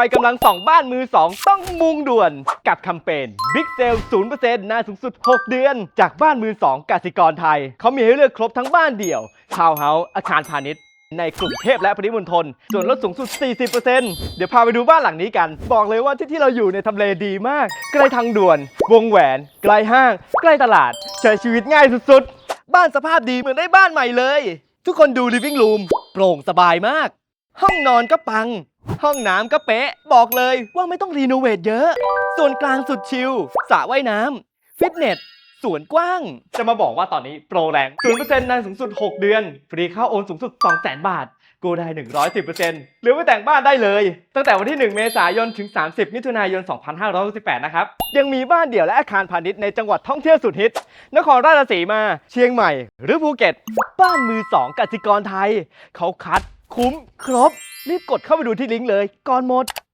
รกำลังส่องบ้านมือสองต้องมุงด่วนกับแคมเปญ Big Sale 0%นานสูงสุด 6 เดือน จากบ้านมือสองกสิกรไทย เขามีให้เลือกครบทั้งบ้านเดี่ยว ทาวน์เฮาส์ อาคารพาณิชย์ ในกรุงเทพและปริมณฑล ส่วนลดสูงสุด 40%เดี๋ยวพาไปดูบ้านหลังนี้กัน บอกเลยว่าที่ที่เราอยู่ในทำเลดีมาก ใกล้ทางด่วน วงแหวน ใกล้ห้าง ใกล้ตลาด ใช้ชีวิตง่ายสุดๆ บ้านสภาพดีเหมือนได้บ้านใหม่เลย ทุกคนดู living room โปร่งสบายมาก ห้องนอนก็ปัง ห้องน้ำก็เป๊ะ บอกเลยว่าไม่ต้องรีโนเวทเยอะ ส่วนกลางสุดชิลสระว่ายน้ำฟิตเนสสวนกว้าง จะมาบอกว่าตอนนี้โปรแรง0%นานสูงสุด 6 เดือน ฟรีค่าโอนสูงสุด 200,000 บาท กู้ได้ 110%หรือไปแต่งบ้านได้เลย ตั้งแต่วันที่ 1 เมษายนถึง 30 มิถุนายน 2568 นะครับ ยังมีบ้านเดี่ยวและอาคารพาณิชย์ในจังหวัดท่องเที่ยวสุดฮิต นครราชสีมา เชียงใหม่ หรือภูเก็ต บ้านมือสองกสิกรไทย เขาคัด คุ้มครบรีบกดเข้าไปดูที่ลิงก์เลยก่อนหมด